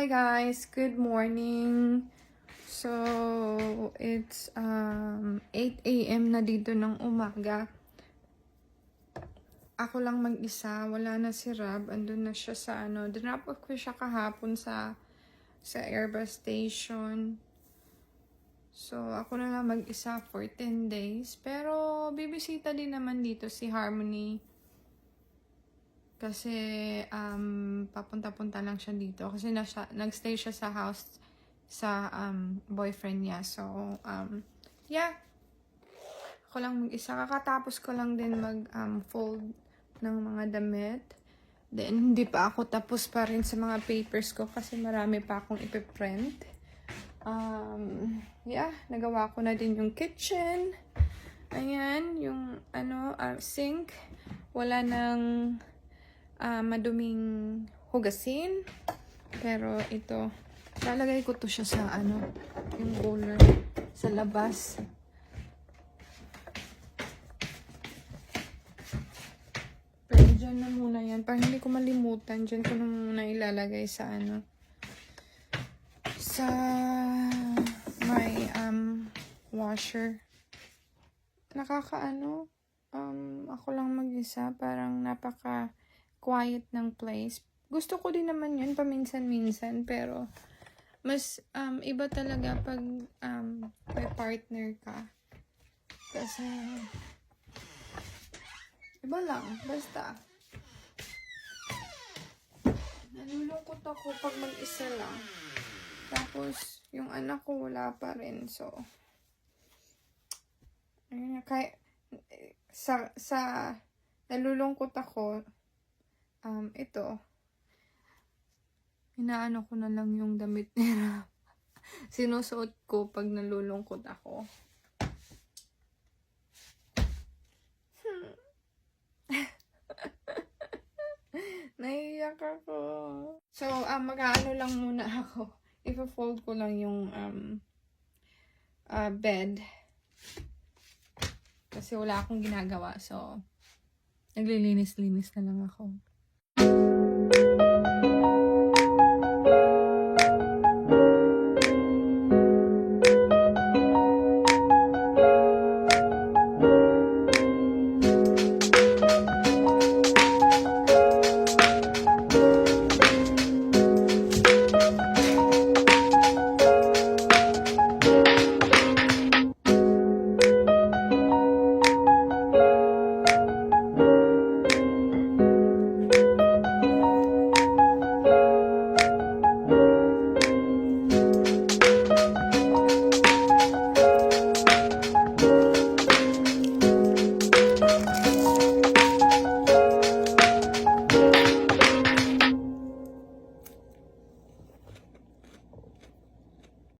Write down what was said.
Hi guys, good morning. So, it's um 8 a.m. na dito ng umaga. Ako lang mag-isa, wala na si Rab, andun na siya sa ano, dinrap ko siya kahapon sa sa Airbus station. So, ako na lang mag-isa for 10 days. Pero, bibisita din naman dito si Harmony. Kasi, um, papunta-punta lang siya dito. Kasi nasa, nagstay siya sa house sa um, boyfriend niya. So, um, yeah. Ako lang mag-isa. Kakatapos ko lang din mag-fold ng mga damit. Then, hindi pa ako tapos pa rin sa mga papers ko kasi marami pa akong ipiprint. Um, yeah, nagawa ko na din yung kitchen. Ayan, yung ano, ah, sink. Wala nang ah, maduming hugasin. Pero ito, lalagay ko to siya sa ano, yung roller sa labas. Pero dyan na muna yan. Para hindi ko malimutan, dyan ko na muna ilalagay sa ano, sa my um washer. Nakakaano, um, ako lang mag-isa, parang napaka quiet ng place. Gusto ko din naman yun paminsan-minsan, pero mas um, iba talaga pag um, may partner ka. Kasi, iba lang, basta. Nalulungkot ako pag mag-isa lang. Tapos, yung anak ko wala pa rin, so, ayun kaya, sa, sa, nalulungkot ako, um, ito, inaano ko na lang yung damit nila. Sinusuot ko pag nalulungkot ako. Hmm. Naiyak ako. So, um, mag-ano lang muna ako. Ipa-fold ko lang yung um, uh, bed. Kasi wala akong ginagawa. So, naglilinis-linis na lang ako. Thank you.